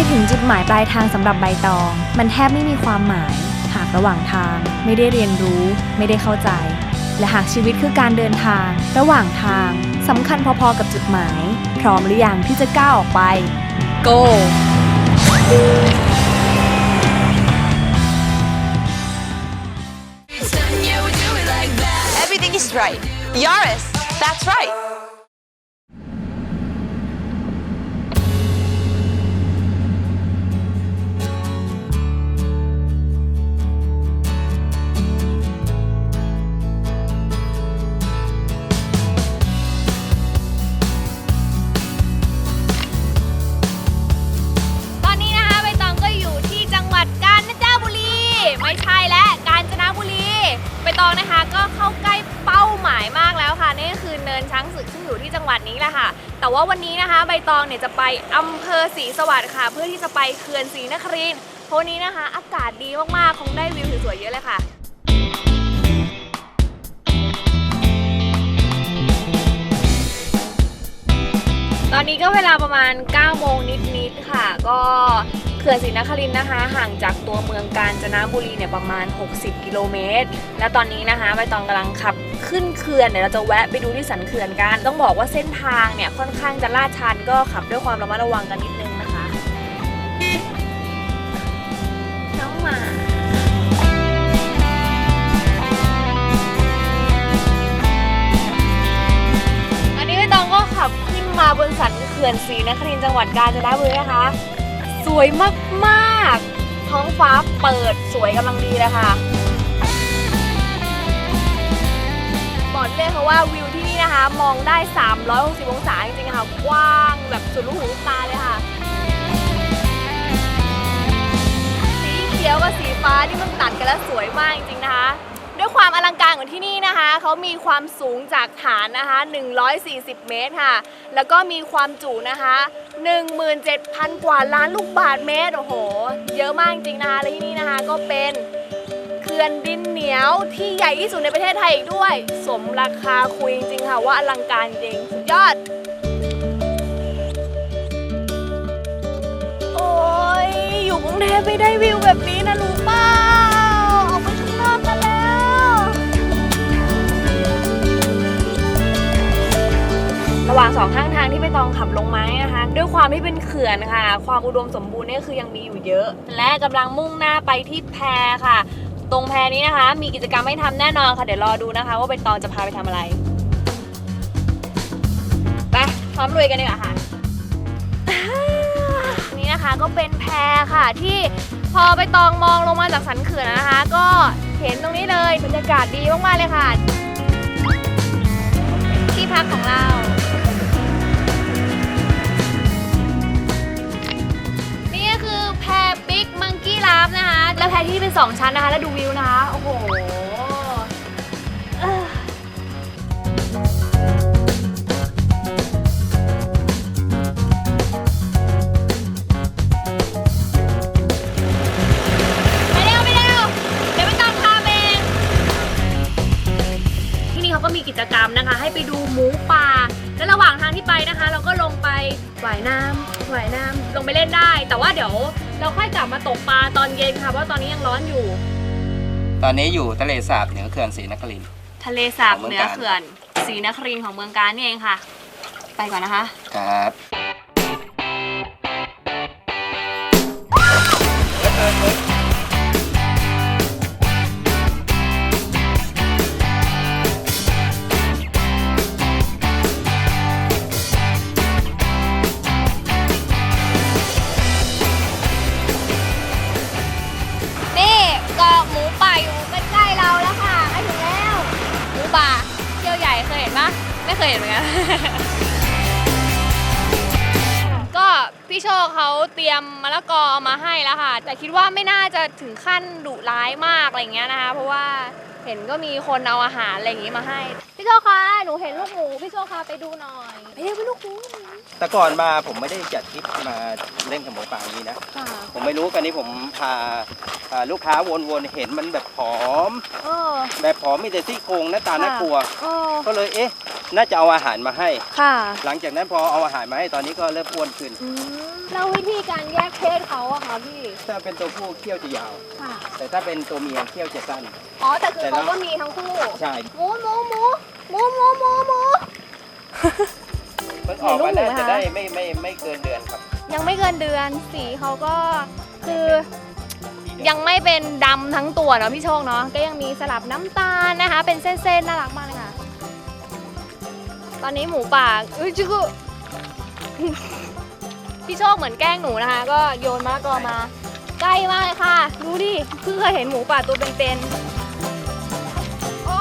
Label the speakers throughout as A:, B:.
A: ไปถึงจุดหมายปลายทางสำหรับใบตอง มันแทบไม่มีความหมาย หากระหว่างทาง ไม่ได้เรียนรู้ ไม่ได้เข้าใจ และหากชีวิตคือการเดินทาง ระหว่างทางสำคัญพอๆกับจุดหมาย พร้อมหรือยังที่จะก้าวออกไป go
B: Everything is right. Yaris, that's right.
C: ที่จังหวัดนี้แหละค่ะ แต่ว่าวันนี้นะคะใบตองเนี่ยจะไปอำเภอศรีสวัสดิ์ค่ะ เพื่อที่จะไปเขื่อนศรีนครินทร์เพราะวันนี้นะคะ อากาศดีมากๆ คงได้วิวสวยๆเยอะเลยค่ะตอนนี้ก็เวลาประมาณ 9 โมงนิดๆค่ะ ก็เขื่อนศรีนครินทร์นะคะ ห่างจากตัวเมืองกาญจนบุรีเนี่ยประมาณ 60 กิโลเมตร และตอนนี้นะคะใบตองกำลังขับ ขึ้นเขื่อนเดี๋ยวเราจะแวะไปดูที่สันเขื่อนกัน ต้องบอกว่าเส้นทางเนี่ยค่อนข้างจะลาดชันก็ขับด้วยความระมัดระวังกันนิดนึงนะคะ น้องหมาอันนี้ใบตองก็ขับขึ้นมาบนสันเขื่อนศรีนครินทร์จังหวัดกาญจนบุรีนะคะ สวยมากๆ ท้องฟ้าเปิดสวยกำลังดีเลยค่ะ บอกเลยค่ะว่าวิวที่นี่นะคะ มองได้ 360 องศาจริงๆค่ะ กว้างแบบสุดลูกหูลูกตาเลยค่ะ สีเขียวกับสีฟ้านี่มันตัดกันแล้วสวยมากจริงๆนะคะ ด้วยความอลังการของที่นี่นะคะ เขามีความสูงจากฐานนะคะ 140 เมตรค่ะ แล้วก็มีความจุนะคะ 17,000 กว่าล้านลูกบาทเมตร โอ้โห เยอะมากจริงๆนะคะ และที่นี่นะคะก็เป็น ขื่อนดินเหนียวที่ใหญ่ที่สุดในประเทศไทยอีกด้วย สมราคาคุยจริงๆค่ะว่าอลังการจริงสุดยอด โอ้ยอยู่กรุงเทพไม่ได้วิวแบบนี้นะรู้เปล่าออกไปข้างนอกกันแล้ว ระหว่างสองข้างทางที่ไปตองขับลงมาเนี่ยนะคะด้วยความที่เป็นเขื่อนค่ะ ความอุดมสมบูรณ์เนี่ยคือยังมีอยู่เยอะ และกำลังมุ่งหน้าไปที่แพค่ะ ตรงแพนี้นะคะ มีกิจกรรมให้ทำแน่นอนค่ะ เดี๋ยวรอดูนะคะ ว่าใบตองจะพาไปทำอะไร ไปพร้อมลุยกันดีกว่าค่ะ นี่นะคะก็เป็นแพค่ะที่พอไปตองมองลงมาจากสันเขื่อนนะคะ ก็เห็นตรงนี้เลยบรรยากาศดีมากๆเลยค่ะ ที่พักของเรา แล้วแพที่เป็น 2 ชั้นนะคะ แล้วดูวิวนะคะ โอ้โห เขาก็มีกิจกรรมนะคะ ให้ไปดูหมูป่า และระหว่างทางที่ไปนะคะ เราก็ลงไปว่ายน้ำว่ายน้ำลงไปเล่นได้ แต่ว่าเดี๋ยวเราค่อยกลับมาตกปลาตอนเย็นค่ะเพราะว่าตอนนี้ยังร้อนอยู่
D: ตอนนี้อยู่ทะเลสาบเหนือเขื่อนศรีนครินทร์
C: ทะเลสาบ
D: ของเมื
C: เห
D: อง
C: นื
D: กา
C: อ
D: ญ
C: เขื่อนศรีนครินทร์ของเมืองกาญนี่เองค่ะ ไปก่อนนะคะ
D: ครับ
C: หญ่เคยเห็นปะไม่เคยเห็นเหมือนกัน ก็พี่โชคเขาเตรียมมะละกอเอามาให้แล้วค่ะ แต่คิดว่าไม่น่าจะถึงขั้นดุร้ายมากอะไรอย่างเงี้ยนะคะ เพราะว่า เห็นก็มีคนเอาอาหารอะไรอย่างงี้มาให้ พี่โชคคะหนูเห็นลูกหมูพี่โชคคะไปดูหน่อยไปเร็วไปลูกหมู
D: แต่ก่อนมาผมไม่ได้จัดทริปมาเล่นกับหมูป่าอย่างนี้นะ
C: ค่ะ
D: ผมไม่รู้กันนี้ผมพาพาลูกค้าวนๆเห็นมันแบบผอม
C: เออ
D: แบบผอมมีแต่ซี่โครงหน้าตาน่ากลัว
C: เออ
D: ก็เลยเอ๊ะ น่าจะเอาอาหารมาให้
C: ค่ะ
D: หลังจากนั้นพอเอาอาหารมาให้ตอนนี้ก็เริ่มอ้วนขึ้น
C: อืม แล้ววิธีการแยกเพศเขาอะคะพี่
D: ถ้าเป็นตัวผู้เขี้ยวจะยาว
C: ค่ะ
D: แต่ถ้าเป็นตัวเมียเขี้ยวจะสั้น
C: อ๋อ แต่คือ
D: แต่
C: เขา
D: ละ
C: ก็มีทั้งคู่
D: ใช่
C: หมูหมูหมูหมูหมูหมูหมู
D: มันออกมา
C: เห็นลูกหมู
D: น่า
C: ไหม
D: จะ
C: คะ
D: ได้ไม่ไม่ไม่เกินเดือนครับ
C: ยังไม่เกินเดือน สีเขาก็คือยังไม่เป็นดำทั้งตัวเนาะพี่โชคเนาะ ก็ยังมีสลับน้ำตาลนะคะ เป็นเส้นๆ น่ารักมากเลยค่ะ ตอนนี้หมูป่าอุ้ยจิกุ พี่โชคเหมือนแกล้งหนูนะคะ ก็โยนมะละกอมา ใกล้มากเลยค่ะ ดูดิเพิ่งเคยเห็นหมูป่าตัวเป็นๆโอ้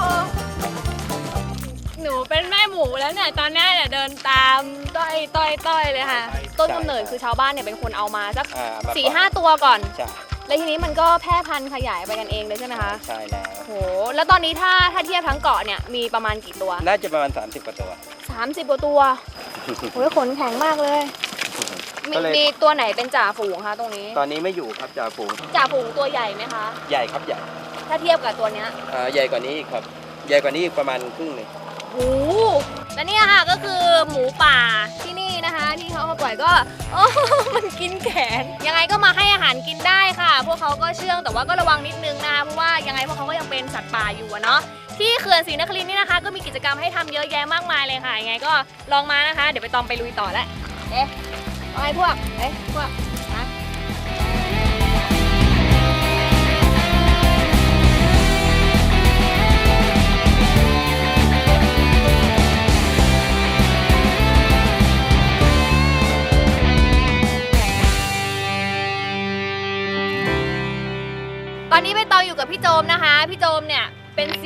C: หนูเป็นแม่หมูแล้วเนี่ยตอนเนี้ยเนี่ยเดินตามต้อยต้อยต้อยเลยค่ะ ต้นกำเนิดคือชาวบ้านเนี่ยเป็นคนเอามาสัก
D: อ่ามา
C: สี่
D: ก่อน
C: ห้าตัวก่อน
D: ใช่
C: แล้วทีนี้มันก็แพร่พันธุ์ขยายไปกันเองเลยใช่ไหมคะ
D: ใช่แล้ว
C: โหแล้วตอนนี้ถ้าถ้าเทียบทั้งเกาะเนี่ยมีประมาณกี่ตัว
D: น่าจะประมาณ 30กว่าตัว
C: 30กว่าตัว โอ้ยขนแข็งมากเลย มี
D: ก็เลย
C: มีตัวไหนเป็นจ่าฝูงคะตรงนี้
D: ตอนนี้ไม่อยู่ครับจ่าฝูง
C: จ่าฝูงตัวใหญ่ไหมคะ
D: ใหญ่ครับใหญ่
C: ถ้าเทียบกับตัวเนี้ย
D: อ่าใหญ่กว่านี้อีกครับ ใหญ่กว่านี้อีกประมาณครึ่งหนึ่ง
C: โอ้โหและเนี่ยค่ะก็คือหมูป่าที่นี่นะคะ ที่เขามาปล่อยก็โอ้ มันกินแขน ยังไงก็มาให้อาหารกินได้ค่ะ พวกเขาก็เชื่องแต่ว่าก็ระวังนิดนึงนะคะเพราะว่ายังไงพวกเขาก็ยังเป็นสัตว์ป่าอยู่อะเนาะ ที่เขื่อนศรีนครินทร์นี่นะคะ ก็มีกิจกรรมให้ทำเยอะแยะมากมายเลยค่ะยังไงก็ลองมานะคะ เดี๋ยวไปตองไปลุยต่อแล้วเอ๊ะ เอาไงพวก เอ๊ะพวก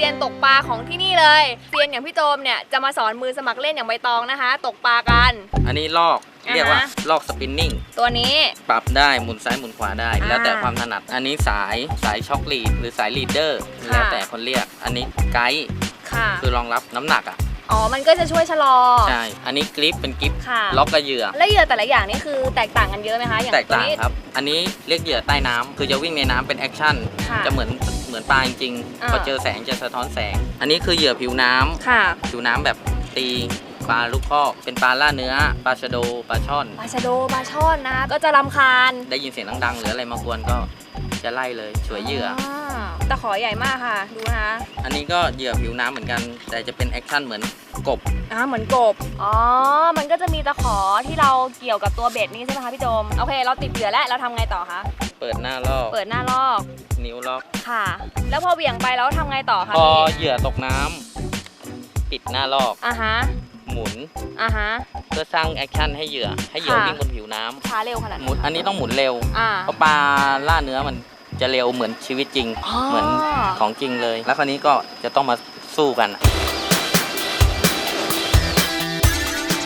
C: ซียนตกปลาของที่นี่เลยเซียนอย่างพี่โจมเนี่ยจะมาสอนมือสมัครเล่นอย่างใบตองนะคะ ตกปลากัน
E: อันนี้ลอก
C: อ่าฮะ
E: เรียกว่าลอกสปินนิ่ง
C: ตัวนี้
E: ปรับได้หมุนซ้ายหมุนขวาได้
C: อ่า
E: แล้วแต่ความถนัด อันนี้สายสายช็อคลีดหรือสายลีดเดอร์
C: ค่ะ
E: แล้วแต่คนเรียก อันนี้ไกด์
C: ค่ะ
E: คือรองรับน้ำหนักอะ
C: อ๋อ มันก็จะช่วยชะลอ
E: ใช่ อันนี้กริปเป็นกริป
C: ค่ะ
E: ล็อกกับเหยื่อ
C: แล้วเหยื่อแต่ละอย่างนี่คือแตกต่างกันเยอะไหมคะ อย่าง
E: แตก
C: ตัว
E: ต่าง
C: นี้
E: ครับ อันนี้เรียกเหยื่อใต้น้ำคือจะวิ่งในน้ำเป็นแอคชั่น
C: ค่ะ
E: จะเหมือนเหมือนปลาจริง
C: อ่า
E: ๆพอเจอแสงจะสะท้อนแสง อันนี้คือเหยื่อผิวน้ำ
C: ค่ะ
E: ผิวน้ำแบบตีปลาลูกคอกเป็นปลาล่าเนื้อ ปลาชะโด ปลาช่อน
C: ปลาชะโดปลาช่อนนะคะก็จะรำคาญ
E: ได้ยินเสียงดังๆหรืออะไรมากวนก็ จะไล่เลยช่วยเหยื่อ
C: ตะขอใหญ่มากค่ะ ดูนะคะ
E: อันนี้ก็เหยื่อผิวน้ำเหมือนกัน แต่จะเป็นแอคชั่นเหมือนกบ
C: อ่าเหมือนกบ อ๋อ มันก็จะมีตะขอที่เราเกี่ยวกับตัวเบ็ดนี่ใช่ไหมคะพี่โจมโอเค เราติดเหยื่อแล้ว เราทำไงต่อคะ
E: เปิดหน้าลอก
C: เปิดหน้าลอก
E: นิ้วล็อก
C: ค่ะ แล้วพอเหวี่ยงไปแล้วทำไงต่อคะ
E: พอ
C: พี่
E: เหยื่อตกน้ำปิดหน้าลอก
C: อ่าฮะ
E: หมุน
C: อ่าฮะ
E: เพื่อสร้างแอคชั่นให้เหยื่อ ให้เหยื่อ
C: ค่ะ
E: วิ่งบนผิวน้ำ
C: ช้าเร็วขนาด
E: หมุนอันนี้ต้องหมุนเร็ว
C: อ่า
E: เพราะปลาล่าเนื้อมันจะเร็วเหมือนชีวิตจริง
C: อ๋อ
E: เหมือนของจริงเลย แล้วคราวนี้ก็จะต้องมาสู้กัน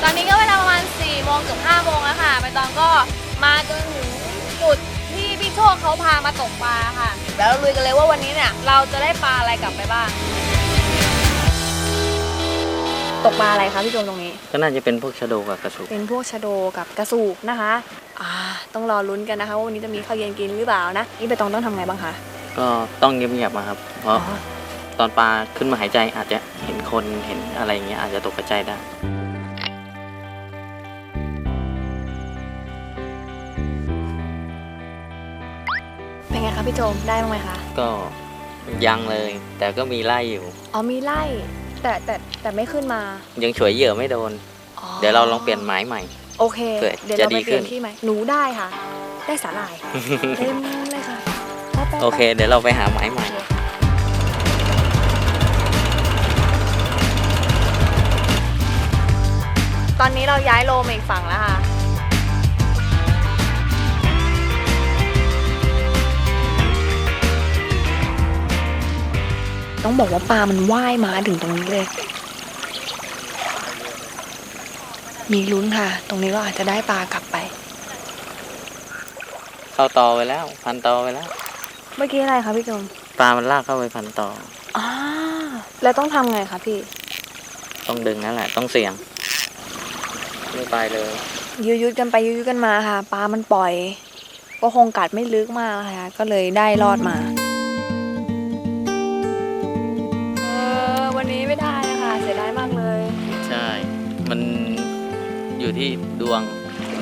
C: ตอนนี้ก็เวลาประมาณ4โมงถึง5โมงแล้วค่ะใบตองก็มาจนถึงจุดที่พี่โชคเขาพามาตกปลาค่ะแล้วเราลุยกันเลยว่าวันนี้เนี่ย เราจะได้ปลาอะไรกลับไปบ้าง ตกปลาอะไรคะพี่โจมตรงนี้
E: ก็น่าจะเป็นพวกชะโดกับกระสุน
C: เป็นพวกชะโดกับกระสูกนะคะอ่าต้องรอลุ้นกันนะคะว่าวันนี้จะมีข้าวเย็นกินหรือเปล่านะนี่ใบตองต้องทำไงบ้างคะ
E: ก็ต้องเงียบๆมาครับ เพราะ
C: อ๋อ
E: ตอนปลาขึ้นมาหายใจอาจจะเห็นคนเห็นอะไรอย่างเงี้ยอาจจะตกกระใจได้
C: เป็นไงคะพี่โจมได้บ้างไหมคะ
E: ก็ยังเลย แต่ก็มีไล่อยู่
C: อ๋อมีไล่ แต่แต่แต่ไม่ขึ้นมา
E: ยังฉวยเหยื่อไม่โดน
C: อ๋อ
E: เดี๋ยวเราลองเปลี่ยนหมายใหม่
C: โอเค
E: เผื่อ
C: เดี๋ยวเรา
E: จะดี
C: ไปเปลี่ยน
E: ขึ้น
C: ที่ไหมหนูได้ค่ะ ได้สาหร่ายเต็มเลยค่ะไปไปไป
E: โอเค เดี๋ยวเราไปหาหมายใหม่
C: ตอนนี้เราย้ายโลมาอีกฝั่งแล้วค่ะ ต้องบอกว่าปลามันว่ายมาถึงตรงนี้เลย มีลุ้นค่ะ ตรงนี้เราอาจจะได้ปลากลับไป
E: เข้าตอไปแล้ว พันตอไปแล้ว
C: เมื่อกี้อะไรคะพี่จม
E: ปลามันลากเข้าไปพันตอ
C: อ่าแล้วต้องทำไงคะพี่
E: ต้องดึงนั่นแหละ ต้องเสี่ยงไม่ไปเลย
C: ยืดยุดกันไปยืดยุดกันมาค่ะ ปลามันปล่อย ก็คงกัดไม่ลึกมากค่ะก็เลยได้รอดมา อยู่
E: ที่ดวง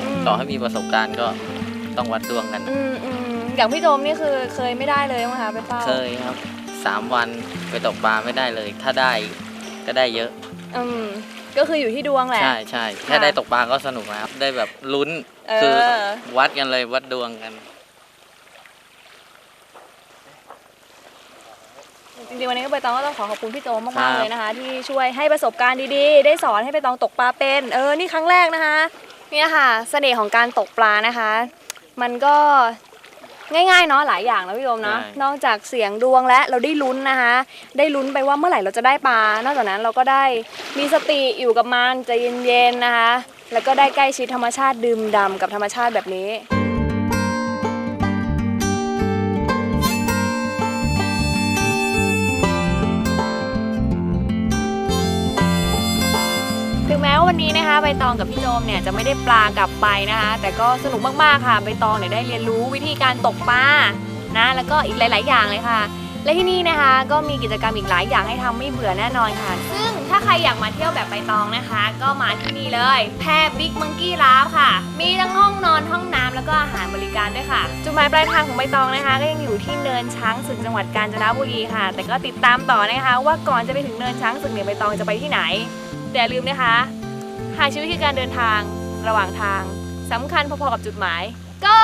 C: อืม
E: ต่อให้มีประสบการณ์ก็ต้องวัดดวงกัน
C: อืมอืมอย่างพี่โดมนี่คือเคยไม่ได้เลยมั้งคะไปเฝ้า
E: เคยครับสามวันไปตกปลาไม่ได้เลย ถ้าได้ก็ได้เยอะ
C: อืมก็คืออยู่ที่ดวงแหละ
E: ใช่ใช่แค่ได้ตกปลาก็สนุกแล้วครับได้แบบลุ้น
C: เออ
E: คือวัดกันเลยวัดดวงกัน
C: ริงๆวันนี้ใบตองก็ต้องขอขอบคุณพี่โจม
E: ครั
C: มากๆ
E: บ
C: เลยนะคะ ที่ช่วยให้ประสบการณ์ดีๆ ได้สอนให้ใบตองตกปลาเป็นเออนี่ครั้งแรกนะคะเนี่ยค่ะเสน่ห์ของการตกปลานะคะ มันก็ง่ายๆเนาะหลายอย่างนะพี่โยมเนาะนอกจากเสียงดวงและเราได้ลุ้นนะคะ ได้ลุ้นไปว่าเมื่อไหร่เราจะได้ปลานอกจากนั้นเราก็ได้มีสติอยู่กับมันใจเย็นๆนะคะ แล้วก็ได้ใกล้ชิดธรรมชาติดื่มด่ำกับธรรมชาติแบบนี้ วันนี้นะคะใบตองกับพี่โจมเนี่ยจะไม่ได้ปลากลับไปนะคะ แต่ก็สนุกมากๆค่ะใบตองเนี่ยได้เรียนรู้วิธีการตกปลานะแล้วก็อีกหลาย ๆ อย่างเลยค่ะ และที่นี่นะคะก็มีกิจกรรมอีกหลายอย่างให้ทำไม่เบื่อแน่นอนค่ะ ซึ่งถ้าใครอยากมาเที่ยวแบบใบตองนะคะ ก็มาที่นี่เลย แพรบิ๊กมังกี้ราฟค่ะ มีทั้งห้องนอนห้องน้ำแล้วก็อาหารบริการด้วยค่ะ จุดหมายปลายทางของใบตองนะคะ ก็ยังอยู่ที่เนินช้างศึกจังหวัดกาญจนบุรีค่ะ แต่ก็ติดตามต่อนะคะ ว่าก่อนจะไปถึงเนินช้างศึกเนี่ยใบตองจะไปที่ไหนแต่อย่าลืมนะคะ หากชีวิตคือการเดินทางระหว่างทางสำคัญพอๆกับจุดหมาย go